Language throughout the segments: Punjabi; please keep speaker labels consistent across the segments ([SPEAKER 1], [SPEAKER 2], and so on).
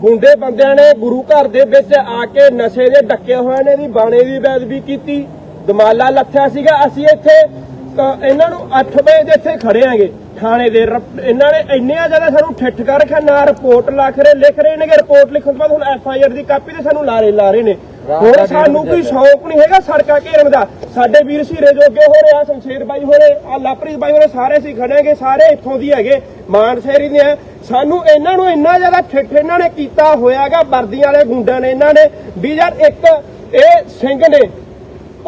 [SPEAKER 1] ਗੁੰਡੇ ਬੰਦਿਆਂ ਨੇ ਗੁਰੂ ਘਰ ਦੇ ਵਿੱਚ ਆ ਕੇ ਨਸ਼ੇ ਦੇ ਡੱਕੇ ਹੋਏ ਨੇ ਦੀ ਬਾਣੇ ਦੀ ਬੇਅਦਬੀ ਕੀਤੀ। ਦਮਾਲਾ ਲੱਥਿਆ ਸੀਗਾ। ਅਸੀਂ ਇੱਥੇ ਤਾਂ ਇਹਨਾਂ ਨੂੰ 8 ਵਜੇ ਦੇ ਇੱਥੇ ਖੜੇ ਆਂਗੇ। ਥਾਣੇ ਦੇ ਇਹਨਾਂ ਨੇ ਇੰਨੀਆਂ ਜ਼ਿਆਦਾ ਸਾਨੂੰ ਠਿੱਠ ਕਰ ਰੱਖਿਆ ਨਾ ਰਿਪੋਰਟ ਲਿਖ ਰਹੇ ਲਿਖ ਰਹੇ ਨੇਗੇ ਰਿਪੋਰਟ ਲਿਖਣ ਤੋਂ ਬਾਅਦ ਹੁਣ ਐਫ ਆਈ ਆਰ ਦੀ ਕਾਪੀ ਤੇ ਸਾਨੂੰ ਲਾਰੇ ਲਾ ਰਹੇ ਨੇ। ਹੁਣ ਸਾਨੂੰ ਕੋਈ ਸ਼ੌਕ ਨਹੀਂ ਹੈਗਾ ਸੜਕਾਂ ਘੇਰਨ ਦਾ। ਸਾਡੇ ਵੀਰ ਸ਼ਹੀਰੇ ਜੋਗੇ ਹੋ ਰਹੇ ਆ ਸ਼ਮਸ਼ੇਰ ਬਾਈ ਹੋਰੇ ਆ ਲਾਪਰੀਤ ਬਾਈ ਹੋਰੇ ਸਾਰੇ ਅਸੀਂ ਖੜੇਗੇ ਸਾਰੇ ਇੱਥੋਂ ਦੀ ਹੈਗੇ ਮਾਨ ਸ਼ਹਿਰੀ ਦੇ ਆ। ਸਾਨੂੰ ਇਹਨਾਂ ਨੂੰ ਇੰਨਾ ਜ਼ਿਆਦਾ ਠਿੱਠ ਇਹਨਾਂ ਨੇ ਕੀਤਾ ਹੋਇਆਗਾ ਵਰਦੀਆਂ ਵਾਲੇ ਗੁੰਡਿਆਂ ਨੇ ਇਹਨਾਂ ਨੇ। ਵੀ ਯਾਰ ਇੱਕ ਇਹ ਸਿੰਘ ਨੇ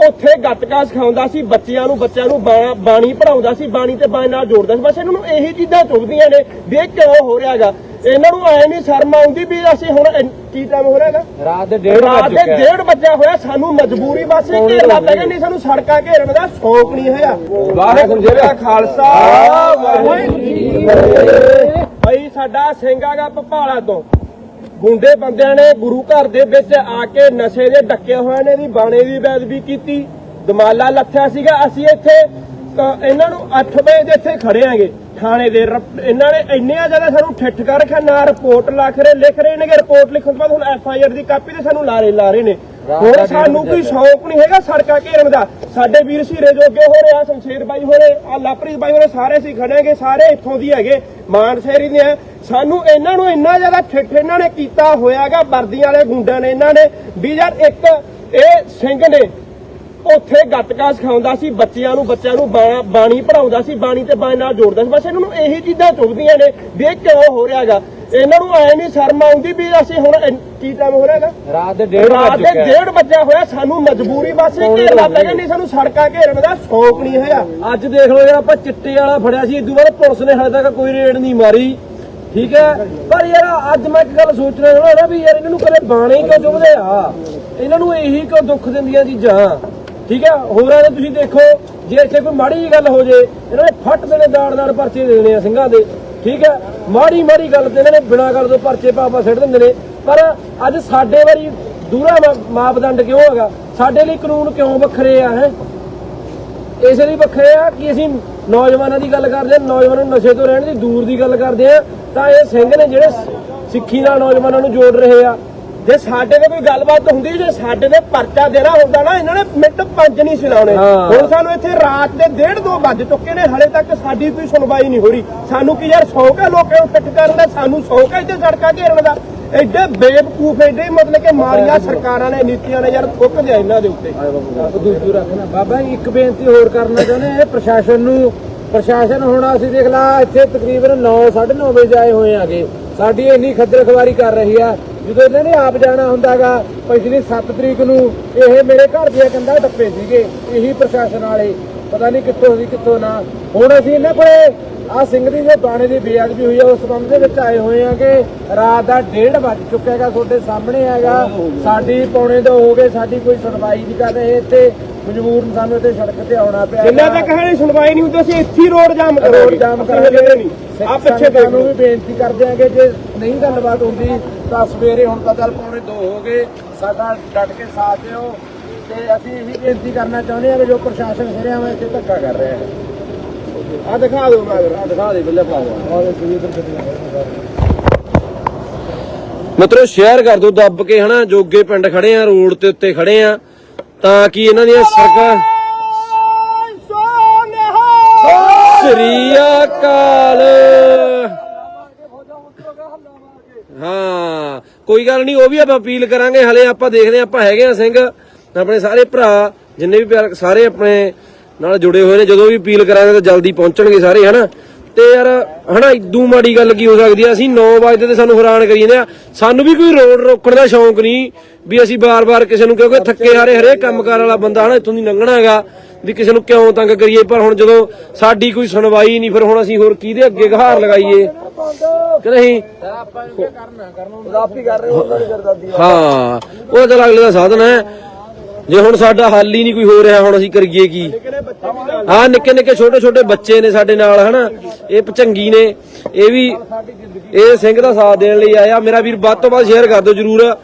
[SPEAKER 1] ਉੱਥੇ ਗੱਤਕਾ ਸਿਖਾਉਂਦਾ ਸੀ ਬੱਚਿਆਂ ਨੂੰ ਬੱਚਿਆਂ ਨੂੰ ਬਾਣੀ ਪੜਾਉਂਦਾ ਸੀ ਬਾਣੀ ਤੇ ਬਾਣੀ ਨਾਲ ਜੋੜਦਾ ਸੀ। ਬਸ ਇਹਨਾਂ ਨੂੰ ਇਹੀ ਚੀਜ਼ਾਂ ਚੁਭਦੀਆਂ ਨੇ ਵੀ ਇਹ ਕਿਉਂ ਹੋ ਰਿਹਾਗਾ ਇਹਨਾਂ ਨੂੰ ਐ ਨਹੀਂ ਸ਼ਰਮ ਆਉਂਦੀ ਵੀ ਅਸੀਂ ਹੁਣ ਇੰਨ- ਕੀ ਟਾਈਮ ਹੋ ਰਿਹਾਗਾ
[SPEAKER 2] ਰਾਤ ਦੇ ਡੇਢ
[SPEAKER 1] ਰਾਤ
[SPEAKER 2] ਵੱਜ
[SPEAKER 1] ਦੇ ਡੇਢ ਵਜੇ ਹੋਇਆ ਸਾਨੂੰ ਮਜਬੂਰੀ ਬਸ ਇਹ ਘੇਰਨਾ ਪੈ ਗਿਆ ਨਹੀਂ ਸਾਨੂੰ ਸੜਕਾਂ ਘੇਰਨ ਦਾ ਸ਼ੌਕ ਨਹੀਂ ਹੈਗਾ ਵਾਹਿਗੁਰੂ ਜੀ ਕਾ ਖਾਲਸਾ ਵਾਹਿਗੁਰੂ ਜੀ ਕੀ ਫਤਿਹ। ਭਾਈ ਸਾਡਾ ਸਿੰਘਾਗਾ ਭਪਾਲਾ ਤੋਂ। ਗੁੰਡੇ ਬੰਦਿਆਂ ਨੇ ਗੁਰੂ ਘਰ ਦੇ ਵਿੱਚ ਆ ਕੇ ਨਸ਼ੇ ਦੇ ਡੱਕੇ ਹੋਏ ਨੇ ਦੀ ਬਾਣੇ ਦੀ ਬੇਅਦਬੀ ਕੀਤੀ ਦਮਾਲਾ ਲੱਥਿਆ ਸੀਗਾ। ਅਸੀਂ ਇੱਥੇ ਇਹਨਾਂ ਨੂੰ 8 ਵਜੇ ਦੇ ਇੱਥੇ ਖੜੇ ਆਂਗੇ। ਥਾਣੇ ਦੇ ਇਹਨਾਂ ਨੇ ਇੰਨੀਆਂ ਜ਼ਿਆਦਾ ਸਾਨੂੰ ਠਿੱਠ ਕਰ ਰੱਖਿਆ ਨਾ ਰਿਪੋਰਟ ਲਿਖ ਰਹੇ ਲਿਖ ਰਹੇ ਨੇਗੇ। ਰਿਪੋਰਟ ਲਿਖਣ ਤੋਂ ਬਾਅਦ ਹੁਣ ਐਫ ਆਈ ਆਰ ਦੀ ਕਾਪੀ ਤੇ ਸਾਨੂੰ ਲਾਰੇ ਲਾ ਰਹੇ ਨੇ। ਹੁਣ ਸਾਨੂੰ ਕੋਈ ਸ਼ੌਕ ਨਹੀਂ ਹੈਗਾ ਸੜਕਾਂ ਘੇਰਨ ਦਾ। ਸਾਡੇ ਵੀਰ ਸ਼ਹੀਰੇ ਜੋਗੇ ਹੋ ਰਹੇ ਆ ਸ਼ਮਸ਼ੇਰ ਬਾਈ ਹੋਰੇ ਆ ਲਾਪਰੀਤ ਬਾਈ ਹੋਰੇ ਸਾਰੇ ਅਸੀਂ ਖੜੇਗੇ ਸਾਰੇ ਇੱਥੋਂ ਦੀ ਹੈਗੇ। ਮਾਨ ਸ਼ਹਿਰੀ ਦੇ ਆ ਸਾਨੂੰ ਇਹਨਾਂ ਨੂੰ ਇੰਨਾ ਜ਼ਿਆਦਾ ਠਿੱਠ ਇਹਨਾਂ ਨੇ ਕੀਤਾ ਹੋਇਆਗਾ ਵਰਦੀਆਂ ਵਾਲੇ ਗੁੰਡਿਆਂ ਨੇ ਇਹਨਾਂ ਨੇ ਵੀ ਯਾਰ ਇੱਕ ਇਹ ਸਿੰਘ ਨੇ ਉੱਥੇ ਗੱਤਕਾ ਸਿਖਾਉਂਦਾ ਸੀ ਬੱਚਿਆਂ ਨੂੰ ਬੱਚਿਆਂ ਨੂੰ ਬਾਣੀ ਪੜਾਉਂਦਾ ਸੀ ਬਾਣੀ ਤੇ ਬਾਣੀ ਨਾਲ ਜੋੜਦਾ ਸੀ। ਬਸ ਇਹਨਾਂ ਨੂੰ ਇਹੀ ਚੀਜ਼ਾਂ ਚੁਭਦੀਆਂ ਨੇ ਵੀ ਇਹ ਕਿਉਂ ਹੋ ਰਿਹਾਗਾ। ਇਹਨਾਂ ਨੂੰ ਐ ਨਹੀਂ ਸ਼ਰਮ ਆਉਂਦੀ ਵੀ ਅਸੀਂ ਹੁਣ ਕੀ ਟਾਈਮ ਹੋ ਰਿਹਾਗਾ?
[SPEAKER 2] ਰਾਤ ਦੇ ਡੇਢ
[SPEAKER 1] ਰਾਤ
[SPEAKER 2] ਵੱਜ
[SPEAKER 1] ਦੇ
[SPEAKER 2] ਚੁੱਕਿਆ
[SPEAKER 1] ਡੇਢ ਵਜੇ ਹੋਇਆ ਸਾਨੂੰ ਮਜਬੂਰੀ ਬਸ ਘੇਰਨਾ ਪੈ ਗਿਆ ਨਹੀਂ ਸਾਨੂੰ ਸੜਕਾਂ ਘੇਰਨ ਦਾ ਸ਼ੌਕ ਨਹੀਂ ਹੈਗਾ
[SPEAKER 3] ਅੱਜ ਦੇਖ ਲਓ ਯਾਰ ਆਪਾਂ ਚਿੱਟੇ ਵਾਲਾ ਫੜਿਆ ਸੀ ਇਦੋਂ ਬਾਅਦ ਪੁਲਿਸ ਨੇ ਹਜੇ ਤੱਕ ਕੋਈ ਰੇਡ ਨਹੀਂ ਮਾਰੀ। ਠੀਕ ਹੈ? ਪਰ ਯਾਰ, ਅੱਜ ਮੈਂ ਇੱਕ ਗੱਲ ਸੋਚਣਾ ਚਾਹੁੰਦਾ ਨਾ ਵੀ ਯਾਰ ਇਹਨਾਂ ਨੂੰ ਕਦੇ ਬਾਣੇ ਕਿਉਂ ਚੁਭਦੇ ਆ? ਇਹਨਾਂ ਨੂੰ ਇਹੀ ਕਿਉਂ ਦੁੱਖ ਦਿੰਦੀਆਂ ਚੀਜ਼ਾਂ? ਠੀਕ ਹੈ? ਹੋਰਾਂ ਦੇ ਤੁਸੀਂ ਦੇਖੋ, ਜੇ ਇੱਥੇ ਕੋਈ ਮਾੜੀ ਜਿਹੀ ਗੱਲ ਹੋ ਜੇ, ਇਹਨਾਂ ਨੇ ਫੱਟ ਦੇਣੇ, ਦਾੜ ਦਾੜ ਪਰਚੇ ਦੇਣੇ ਆ ਸਿੰਘਾਂ ਦੇ। ਠੀਕ ਹੈ? ਮਾੜੀ ਮਾੜੀ ਗੱਲ ਤੇ ਇਹਨਾਂ ਨੇ ਬਿਨਾਂ ਗੱਲ ਤੋਂ ਪਰਚੇ ਪਾਪਾ ਸਿੱਟ ਦਿੰਦੇ ਨੇ। ਪਰ ਅੱਜ ਸਾਡੇ ਵਾਰੀ ਦੂਰਾ ਮਾਪਦੰਡ ਕਿਉਂ ਹੈਗਾ? ਸਾਡੇ ਲਈ ਕਾਨੂੰਨ ਕਿਉਂ ਵੱਖਰੇ ਆ, ਹੈ? ਇਸੇ ਲਈ ਵੱਖਰੇ ਆ ਕਿ ਅਸੀਂ ਨੌਜਵਾਨਾਂ ਦੀ ਗੱਲ ਕਰਦੇ ਆ ਨੌਜਵਾਨਾਂ ਨੂੰ ਨਸ਼ੇ ਤੋਂ ਰਹਿਣ ਦੀ, ਦੂਰ ਦੀ ਗੱਲ ਕਰਦੇ ਆ ਤਾਂ ਇਹ ਸਿੰਘ ਨੇ ਜਿਹੜੇ ਸਿੱਖੀ ਨਾਲ ਨੌਜਵਾਨਾਂ ਨੂੰ ਜੋੜ ਰਹੇ ਆ।
[SPEAKER 1] ਜੇ ਸਾਡੇ ਤੇ ਕੋਈ ਗੱਲਬਾਤ ਹੁੰਦੀ ਜੇ ਸਾਡੇ ਤੇ ਪਰਚਾ ਦੇਣਾ ਹੁੰਦਾ ਨਾ ਇਹਨਾਂ ਨੇ ਮਿੰਟ ਪੰਜ ਨਹੀਂ ਸਿਲਾਉਣੇ। ਹੁਣ ਸਾਨੂੰ ਇੱਥੇ ਰਾਤ ਦੇ ਡੇਢ ਦੋ ਵੱਜ ਚੁੱਕੇ ਨੇ ਹਲੇ ਤੱਕ ਸਾਡੀ ਕੋਈ ਸੁਣਵਾਈ ਨਹੀਂ ਹੋ ਰਹੀ। ਸਾਨੂੰ ਕੀ ਯਾਰ ਸ਼ੌਕ ਹੈ ਲੋਕਾਂ ਨੂੰ ਫਿੱਟ ਕਰਨ ਦਾ ਸਾਨੂੰ ਸ਼ੌਕ ਹੈ ਇੱਥੇ ਸੜਕਾਂ ਘੇਰਨ ਦਾ? ਐਡੇ ਬੇਵਕੂਫ ਐਡੇ ਮਤਲਬ ਕਿ ਮਾਰੀਆਂ ਸਰਕਾਰਾਂ ਨੇ ਨੀਤੀਆਂ ਨੇ ਯਾਰ ਥੁੱਕ ਦਿਆ ਇਹਨਾਂ ਦੇ ਉੱਤੇ।
[SPEAKER 2] ਦੂਜੂ ਰੱਖਣਾ ਬਾਬਾ ਇੱਕ ਬੇਨਤੀ ਹੋਰ ਕਰਨਾ ਚਾਹੁੰਦੇ ਆ ਪ੍ਰਸ਼ਾਸਨ ਨੂੰ ਪ੍ਰਸ਼ਾਸਨ ਹੁਣ ਅਸੀਂ ਦੇਖ ਲਾ, ਇੱਥੇ ਤਕਰੀਬਨ 9 9:30 ਵਜੇ ਆਏ ਹੋਏ ਆਗੇ ਸਾਡੀ ਇੰਨੀ ਖੱਜਲ ਖਵਾਰੀ ਕਰ ਰਹੀ ਆ। ਜਦੋਂ ਇਹਨਾਂ ਨੇ ਆਪ ਜਾਣਾ ਹੁੰਦਾਗਾ ਪਿਛਲੀ 7 ਤਰੀਕ ਨੂੰ ਇਹ ਮੇਰੇ ਘਰ ਦੀਆਂ ਕੰਧਾਂ ਟੱਪੇ ਸੀਗੇ, ਇਹੀ ਪ੍ਰਸ਼ਾਸਨ ਵਾਲੇ। ਪਤਾ ਨਹੀਂ ਕਿੱਥੋਂ ਸੀ, ਕਿੱਥੋਂ ਨਾ। ਹੁਣ ਅਸੀਂ ਇਹਨਾਂ ਕੋਲੇ ਆ ਸਿੰਘ ਦੀ ਜੋ ਬਾਣੇ ਦੀ ਬੇਅਦਬੀ ਹੋਈ ਆ ਉਸ ਸੰਬੰਧ ਦੇ ਵਿੱਚ ਆਏ ਹੋਏ ਆ ਕਿ ਰਾਤ ਦਾ ਡੇਢ ਵੱਜ ਚੁੱਕਿਆ ਹੈਗਾ ਤੁਹਾਡੇ ਸਾਹਮਣੇ ਹੈਗਾ। ਸਾਡੀ ਪੌਣੇ ਦੋ ਹੋ ਗਏ ਸਾਡੀ ਕੋਈ ਸੁਣਵਾਈ ਨਹੀਂ ਕਰ ਰਹੇ। ਇੱਥੇ ਮਜਬੂਰਨ ਸਾਨੂੰ ਇੱਥੇ ਸੜਕ ਤੇ ਆਉਣਾ ਪਿਆ
[SPEAKER 1] ਜਿੰਨਾ। ਤੱਕ ਹਲੇ ਸੁਣਵਾਈ ਨਹੀਂ ਹੁੰਦੀ ਅਸੀਂ ਇੱਥੇ ਰੋਡ ਜਾਮ ਕਰਾਂਗੇ।
[SPEAKER 2] ਰੋਡ ਜਾਮ ਕਰਾਂਗੇ।
[SPEAKER 1] ਨਹੀਂ ਆ ਪਿੱਛੇ ਦੇਖ
[SPEAKER 2] ਨੂੰ ਵੀ ਬੇਨਤੀ ਕਰਦੇ ਆਂਗੇ ਜੇ ਨਹੀਂ ਗੱਲਬਾਤ ਹੁੰਦੀ ਤਾਂ ਸਵੇਰੇ ਹੁਣ ਤਾਂ ਚੱਲ ਪੌਣੇ 2 ਹੋ ਗਏ ਸਾਡਾ ਡਟ ਕੇ ਸਾਥ ਦਿਓ। ਤੇ ਅਸੀਂ ਇਹ ਵੀ ਬੇਨਤੀ ਕਰਨਾ ਚਾਹੁੰਦੇ ਹਾਂ ਕਿ ਜੋ ਪ੍ਰਸ਼ਾਸਨ ਸਿਰਿਆਂ ਵਿੱਚ ਇੱਥੇ ਧੱਕਾ ਕਰ ਰਿਹਾ ਹੈ।
[SPEAKER 1] ਆ ਦਿਖਾ ਦਿਓ ਮੈਂ
[SPEAKER 2] ਆ ਦਿਖਾ ਦੇ ਬੱਲੇ ਪਾਵਾ ਔਰ
[SPEAKER 3] ਮਤਲਬ ਸ਼ੇਅਰ ਕਰ ਦਿਓ ਦੱਬ ਕੇ ਹਨਾ ਜੋਗੇ ਪਿੰਡ ਖੜੇ ਆ ਰੋਡ ਤੇ ਉੱਤੇ ਖੜੇ ਆ ਤਾਂ ਕਿ ਇਹਨਾਂ ਦੀਆਂ ਸੜਕਾਂ ਸ੍ਰੀ ਅਕਾਲ। ਹਾਂ ਕੋਈ ਗੱਲ ਨਹੀਂ ਉਹ ਵੀ ਆਪਾਂ ਅਪੀਲ ਕਰਾਂਗੇ ਹਲੇ ਆਪਾਂ ਦੇਖਦੇ ਆਪਾਂ ਹੈਗੇ ਆ ਸਿੰਘ ਆਪਣੇ ਸਾਰੇ ਭਰਾ ਜਿੰਨੇ ਵੀ ਪਿਆਰ ਸਾਰੇ ਆਪਣੇ ਨਾਲ ਜੁੜੇ ਹੋਏ ਨੇ ਜਦੋਂ ਵੀ ਅਪੀਲ ਕਰਾਂਗੇ ਤਾਂ ਜਲਦੀ ਪਹੁੰਚਣਗੇ ਸਾਰੇ ਹਨਾ? ਤੇ ਯਾਰ ਹਨਾ ਇਦੂ ਮਾੜੀ ਗੱਲ ਕੀ ਹੋ ਸਕਦੀ ਆ? ਅਸੀਂ 9 ਵਜੇ ਤੇ ਸਾਨੂੰ ਹੈਰਾਨ ਕਰੀ ਜਾਂਦੇ ਆ। ਸਾਨੂੰ ਵੀ ਕੋਈ ਰੋਡ ਰੋਕਣ ਦਾ ਸ਼ੌਂਕ ਨਹੀਂ ਵੀ ਅਸੀਂ ਬਾਰ-ਬਾਰ ਕਿਸੇ ਨੂੰ ਕਿਉਂਕਿ ਥੱਕੇ ਹਾਰੇ ਹਰੇਕ ਕੰਮਕਾਰ ਵਾਲਾ ਬੰਦਾ ਹਨਾ ਇੱਥੋਂ ਦੀ ਲੰਘਣਾ ਹੈਗਾ ਵੀ ਕਿਸੇ ਨੂੰ ਕਿਉਂ ਤੰਗ ਕਰੀਏ। ਪਰ ਹੁਣ ਜਦੋਂ ਸਾਡੀ ਕੋਈ ਸੁਣਵਾਈ ਨਹੀਂ ਫਿਰ ਹੁਣ ਅਸੀਂ ਹੋਰ ਕਿਹਦੇ ਅੱਗੇ ਗਹਾਰ ਲਗਾਈਏ? ਕਿ ਨਹੀਂ?
[SPEAKER 2] ਆਪਾਂ ਇਹ ਕਰਨਾ? ਕਰਨਾ
[SPEAKER 3] ਆਪ ਹੀ ਕਰ ਰਹੇ ਹੋ ਹਾਂ ਉਹ ਤਾਂ ਅਗਲੇ ਦਾ ਸਾਧਨ ਹੈ। ਜੇ ਹੁਣ ਸਾਡਾ ਹੱਲ ਹੀ ਨਹੀਂ ਕੋਈ ਹੋ ਰਿਹਾ, ਹੁਣ ਅਸੀਂ ਕਰੀਏ ਕੀ? ਹਾਂ, ਨਿੱਕੇ ਨਿੱਕੇ ਛੋਟੇ ਛੋਟੇ ਬੱਚੇ ਨੇ ਸਾਡੇ ਨਾਲ, ਹਨਾ? ਇਹ ਪਚੰਗੀ ਨੇ। ਇਹ ਵੀ ਇਹ ਸਿੰਘ ਦਾ ਸਾਥ ਦੇਣ ਲਈ ਆਇਆ ਮੇਰਾ ਵੀਰ, ਵੱਧ ਤੋਂ ਵੱਧ ਸ਼ੇਅਰ ਕਰ ਦਿਓ ਜਰੂਰ,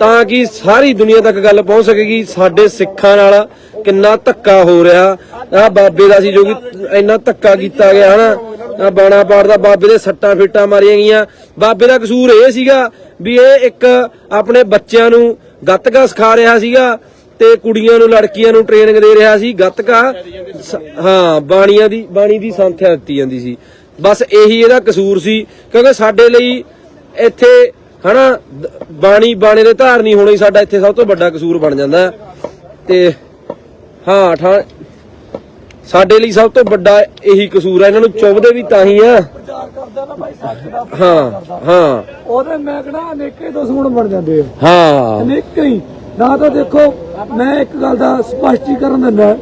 [SPEAKER 3] ਤਾਂ ਕਿ ਸਾਰੀ ਦੁਨੀਆ ਤੱਕ ਗੱਲ ਪਹੁੰਚ ਸਕੇਗੀ ਸਾਡੇ ਸਿੱਖਾਂ ਨਾਲ ਕਿੰਨਾ ਧੱਕਾ ਹੋ ਰਿਹਾ। ਆ ਬਾਬੇ ਦਾ ਸੀ ਜੋ ਕਿ ਇੰਨਾ ਧੱਕਾ ਕੀਤਾ ਗਿਆ, ਹਨਾ? ਬਾਣਾ ਬਾਣਾ ਪਾੜਦਾ ਬਾਬੇ ਦੇ ਸੱਟਾਂ ਫੇਟਾਂ ਮਾਰੀਆਂ ਗਈਆਂ। ਬਾਬੇ ਦਾ ਕਸੂਰ ਇਹ ਸੀਗਾ ਵੀ ਇਹ ਇੱਕ ਆਪਣੇ ਬੱਚਿਆਂ ਨੂੰ ਗੱਤਕਾ ਸਿਖਾ ਰਿਹਾ ਸੀਗਾ। ਤੇ ਕੁੜੀਆਂ ਨੂੰ ਲੜਕੀਆਂ ਨੂੰ ਟ੍ਰੇਨਿੰਗ ਦੇ ਰਿਹਾ ਸੀ ਗੱਤਕਾ ਹਾਂ ਬਾਣੀਆਂ ਦੀ ਬਾਣੀ ਦੀ ਸੰਥਿਆ ਦਿੱਤੀ ਜਾਂਦੀ ਸੀ। ਬਸ ਇਹੀ ਇਹਦਾ ਕਸੂਰ ਸੀ ਕਿਉਂਕਿ ਸਾਡੇ ਲਈ ਇੱਥੇ ਹਨਾ ਬਾਣੀ ਬਾਣੇ ਦੇ ਧਾਰ ਨਹੀਂ ਹੋਣੀ ਸਾਡਾ ਇੱਥੇ ਸਭ ਤੋਂ ਵੱਡਾ ਕਸੂਰ ਬਣ ਜਾਂਦਾ। ਤੇ ਹਾਂ ਠਾ ਸਾਡੇ ਲਈ ਸਭ ਤੋਂ ਵੱਡਾ ਇਹੀ ਕਸੂਰ ਹੈ ਇਹਨਾਂ ਨੂੰ ਚੁੱਭਦੇ ਵੀ ਤਾਂ ਹੀ ਆ। ਹਾਂ ਹਾਂ।
[SPEAKER 4] ਉਹਦੇ ਮੈਂ ਕਹਣਾ ਅਨੇਕੇ ਦੁਸ਼ਮਣ ਬਣ ਜਾਂਦੇ ਆ।
[SPEAKER 3] ਹਾਂ।
[SPEAKER 4] ਅਨੇਕਾਂ ਹੀ। ਨਾ ਤਾਂ ਦੇਖੋ ਮੈਂ ਇੱਕ ਗੱਲ ਦਾ ਸਪਸ਼ਟੀਕਰਨ ਦਿੰਦਾ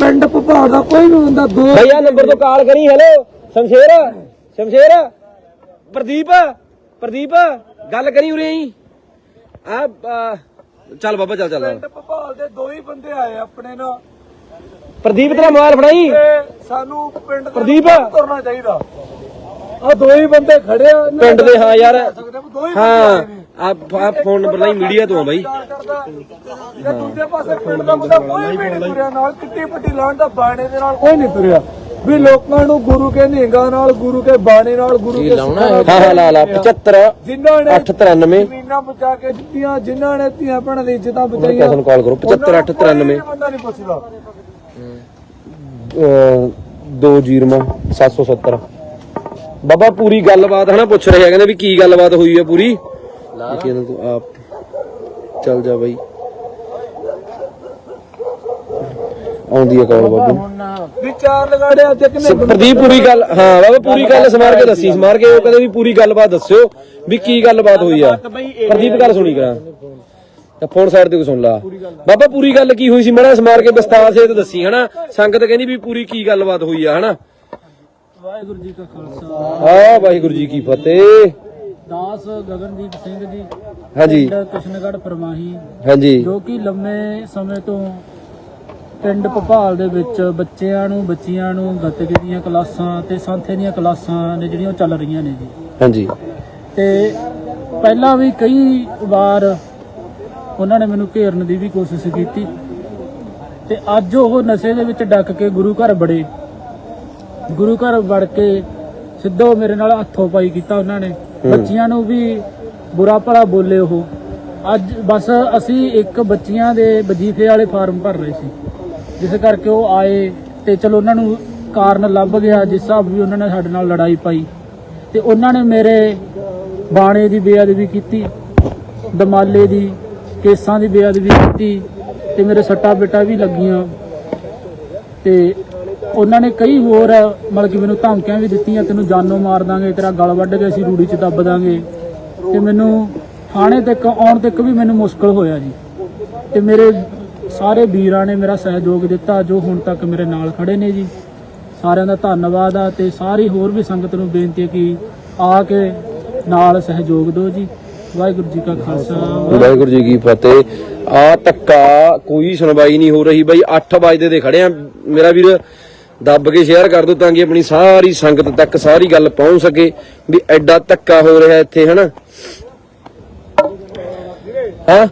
[SPEAKER 4] ਪਿੰਡ ਭਪਾਲ ਦਾ ਕੋਈ ਵੀ ਬੰਦਾ ਦੋ
[SPEAKER 3] ਭਈਆ ਨੰਬਰ ਤੋਂ ਕਾਲ ਕਰੀ ਹੈਲੋ। ਸ਼ਮਸ਼ੇਰ ਸ਼ਮਸ਼ੇਰ। ਪ੍ਰਦੀਪ ਪ੍ਰਦੀਪ ਗੱਲ ਕਰੀ ਉਰੇ ਹੀ ਆ ਚੱਲ ਬਾਬਾ ਚੱਲ ਚੱਲ।
[SPEAKER 4] ਪਿੰਡ ਭਪਾਲ ਦੇ ਦੋ ਹੀ ਬੰਦੇ ਆਏ ਆਪਣੇ ਨਾਲ।
[SPEAKER 3] ਪ੍ਰਦੀਪ ਤੇਰਾ ਮੋਬਾਈਲ ਫੜਾਈ।
[SPEAKER 4] ਸਾਨੂੰ ਪਿੰਡ
[SPEAKER 3] ਪ੍ਰਦੀਪ।
[SPEAKER 4] ਤੁਰਨਾ ਚਾਹੀਦਾ। ਆ ਦੋ ਹੀ ਬੰਦੇ ਖੜੇ ਆ ਇਹਨਾਂ
[SPEAKER 3] ਪਿੰਡ ਦੇ ਹਾਂ ਯਾਰ।
[SPEAKER 4] ਹੀ
[SPEAKER 3] ਆ ਫੋਨ ਨੰਬਰ ਲਈ ਮੀਡੀਆ ਤੋਂ ਆ ਬਾਈ।
[SPEAKER 4] ਪਿਆਰ ਕਰਦਾ। ਤੇ ਦੂਜੇ ਪਾਸੇ ਪਿੰਡ ਦਾ ਬੰਦਾ ਕੋਈ ਵੀ ਨਹੀਂ ਤੁਰਿਆ ਨਾਲ ਕਿੱਟੀ ਪੱਟੀ ਲਾਉਣ ਦਾ ਬਾਣੇ ਦੇ ਨਾਲ ਕੋਈ ਨਹੀਂ ਤੁਰਿਆ। ਵੀ ਲੋਕਾਂ ਨੂੰ ਗੁਰੂ ਕੇ ਨਿਹੰਗਾਂ ਨਾਲ ਗੁਰੂ ਕੇ ਬਾਣੇ ਨਾਲ ਗੁਰੂ ਕੇ ਨਾਲ
[SPEAKER 3] ਹਾਂ ਹਾਂ ਲਾ ਲਾ 75
[SPEAKER 4] ਜਿਨ੍ਹਾਂ ਨੇ
[SPEAKER 3] 893
[SPEAKER 4] ਜ਼ਮੀਨਾਂ ਬਚਾ ਕੇ ਦਿੱਤੀਆਂ ਜਿਨ੍ਹਾਂ ਨੇ ਧੀਆਂ ਭੈਣਾਂ ਦੀ ਇੱਜ਼ਤਾਂ ਬਚਾਈਆਂ।
[SPEAKER 3] ਤੁਹਾਨੂੰ ਕਾਲ ਕਰੋ? 75 893
[SPEAKER 4] ਕੋਈ ਵੀ ਬੰਦਾ ਨਹੀਂ ਪੁੱਛਦਾ।
[SPEAKER 3] 2 ਜੀਰਮਾ 770 ਬਾਬਾ ਪੂਰੀ ਗੱਲਬਾਤ ਹਨਾ ਪੁੱਛ ਰਹੇ ਆ ਕਹਿੰਦੇ ਵੀ ਕੀ ਗੱਲਬਾਤ ਹੋਈ ਆ ਪੂਰੀ? ਕੀ ਇਹਨਾਂ ਤੂੰ ਆਪ ਚੱਲ ਜਾ ਬਾਈ। ਆਉਂਦੀ ਆ ਕਾਲ ਬਾਬੂ।
[SPEAKER 4] ਵੀ ਚਾਰ ਲਗਾੜੇ ਅੱਜ ਕਿੰਨੇ
[SPEAKER 3] ਪ੍ਰਦੀਪ ਪੂਰੀ ਗੱਲ ਹਾਂ ਬਾਬਾ ਪੂਰੀ ਗੱਲ ਸਮਾਰ ਕੇ ਦੱਸੀ ਸਮਾਰ ਕੇ ਉਹ ਕਹਿੰਦੇ ਵੀ ਪੂਰੀ ਗੱਲਬਾਤ ਦੱਸਿਓ ਵੀ ਕੀ ਗੱਲਬਾਤ ਹੋਈ ਆ। ਪ੍ਰਦੀਪ ਗੱਲ ਸੁਣੀ ਕਰਾਂ। ਤਾਂ ਫੋਨ ਸਾਈਡ ਤੇ ਕੋ ਸੁਣ ਲਾ। ਬਾਬਾ ਪੂਰੀ ਗੱਲ ਕੀ ਹੋਈ ਸੀ? ਮੜਾ ਸਮਾਰ ਕੇ ਵਿਸਤਾਰ ਸੇ ਤੇ ਦੱਸੀ ਹਨਾ? ਸੰਗਤ ਕਹਿੰਦੀ ਵੀ ਪੂਰੀ ਕੀ ਗੱਲਬਾਤ ਹੋਈ ਆ ਹਨਾ?
[SPEAKER 5] ਵਾਹਿਗੁਰੂ ਜੀ ਕਾ ਖਾਲਸਾ।
[SPEAKER 3] ਆ ਵਾਹਿਗੁਰੂ ਜੀ ਕੀ ਫਤਿਹ।
[SPEAKER 5] ਦਾਸ ਗਗਨਦੀਪ ਸਿੰਘ ਜੀ
[SPEAKER 3] ਹਾਂਜੀ।
[SPEAKER 5] ਪਿੰਡ ਕਿਸ਼ਨਗੜ੍ਹ ਪਰਮਾਹੀ
[SPEAKER 3] ਹਾਂਜੀ।
[SPEAKER 5] ਜੋ ਕਿ ਲੰਮੇ ਸਮੇਂ ਤੋਂ ਪਿੰਡ ਭੋਪਾਲ ਦੇ ਵਿੱਚ ਬੱਚਿਆਂ ਨੂੰ ਬੱਚੀਆਂ ਨੂੰ ਗੱਤਕੇ ਦੀਆਂ ਕਲਾਸਾਂ ਤੇ ਸੰਥੇ ਦੀਆਂ ਕਲਾਸਾਂ ਨੇ ਜਿਹੜੀਆਂ ਉਹ ਚੱਲ ਰਹੀਆਂ ਨੇ ਜੀ।
[SPEAKER 3] ਹਾਂਜੀ।
[SPEAKER 5] ਤੇ ਪਹਿਲਾਂ ਵੀ ਕਈ ਵਾਰ ਉਹਨਾਂ ਨੇ ਮੈਨੂੰ ਘੇਰਨ ਦੀ ਵੀ ਕੋਸ਼ਿਸ਼ ਕੀਤੀ। ਤੇ ਅੱਜ ਉਹ ਨਸ਼ੇ ਦੇ ਵਿੱਚ ਡੱਕ ਕੇ ਗੁਰੂ ਘਰ ਬੜੇ। ਗੁਰੂ ਘਰ ਵੜ ਕੇ ਸਿੱਧੋ ਮੇਰੇ ਨਾਲ ਹੱਥੋਂ ਪਾਈ ਕੀਤਾ ਉਹਨਾਂ ਨੇ। ਬੱਚੀਆਂ ਨੂੰ ਵੀ ਬੁਰਾ ਭਲਾ ਬੋਲੇ ਉਹ। ਅੱਜ ਬਸ ਅਸੀਂ ਇੱਕ ਬੱਚੀਆਂ ਦੇ ਵਜੀਫੇ ਵਾਲੇ ਫਾਰਮ ਭਰ ਰਹੇ ਸੀ। ਜਿਸ ਕਰਕੇ ਉਹ ਆਏ ਤੇ ਚਲੋ ਉਹਨਾਂ ਨੂੰ ਕਾਰਨ ਲੱਭ ਗਿਆ ਜਿਸ ਹਿਸਾਬ ਵੀ ਉਹਨਾਂ ਨੇ ਸਾਡੇ ਨਾਲ ਲੜਾਈ ਪਾਈ। ਤੇ ਉਹਨਾਂ ਨੇ ਮੇਰੇ ਬਾਣੇ ਦੀ ਬੇਅਦਬੀ ਕੀਤੀ ਦਮਾਲੇ ਦੀ ਕੇਸਾਂ ਦੀ ਬੇਅਦਬੀ ਕੀਤੀ ਤੇ ਮੇਰੇ ਸੱਟਾ ਬੇਟਾ ਵੀ ਲੱਗੀਆਂ। ਤੇ ਉਹਨਾਂ ਨੇ ਕਈ ਹੋਰ, ਮਤਲਬ ਕਿ ਮੈਨੂੰ ਧਮਕੀਆਂ ਵੀ ਦਿੱਤੀਆਂ, ਤੈਨੂੰ ਜਾਨੋਂ ਮਾਰ ਦਾਂਗੇ, ਤੇਰਾ ਗਲ ਵੱਢ ਕੇ ਅਸੀਂ ਰੂੜੀ 'ਚ ਦੱਬ ਦਾਂਗੇ। ਤੇ ਮੈਨੂੰ ਥਾਣੇ ਤੱਕ ਆਉਣ ਤੱਕ ਵੀ ਮੈਨੂੰ ਮੁਸ਼ਕਲ ਹੋਇਆ ਜੀ। ਤੇ ਮੇਰੇ ਸਾਰੇ ਵੀਰਾਂ ਨੇ ਮੇਰਾ ਸਹਿਯੋਗ ਦਿੱਤਾ, ਜੋ ਹੁਣ ਤੱਕ ਮੇਰੇ ਨਾਲ ਖੜੇ ਨੇ ਜੀ। ਸਾਰਿਆਂ ਦਾ ਧੰਨਵਾਦ ਆ ਤੇ ਸਾਰੀ ਹੋਰ ਵੀ ਸੰਗਤ ਨੂੰ ਬੇਨਤੀ ਹੈ ਕਿ ਆ ਕੇ ਨਾਲ ਸਹਿਯੋਗ ਦਿਓ ਜੀ। ਵਾਹਿਗੁਰੂ ਜੀ ਕਾ ਖਾਲਸਾ।
[SPEAKER 3] ਵਾਹਿਗੁਰੂ ਜੀ ਕੀ ਫਤਿਹ। ਆ ਧੱਕਾ, ਕੋਈ ਸੁਣਵਾਈ ਨਹੀਂ ਹੋ ਰਹੀ ਬਾਈ 8 ਵਜੇ ਦੇ ਖੜੇ ਆ। ਮੇਰਾ ਵੀਰ ਦੱਬ ਕੇ ਸ਼ੇਅਰ ਕਰ ਦਿਓ ਤਾਂ ਕਿ ਆਪਣੀ ਸਾਰੀ ਸੰਗਤ ਤੱਕ ਸਾਰੀ ਗੱਲ ਪਹੁੰਚ ਸਕੇ ਵੀ ਐਡਾ ਧੱਕਾ ਹੋ ਰਿਹਾ ਇੱਥੇ, ਹਨਾ? ਹਾਂ?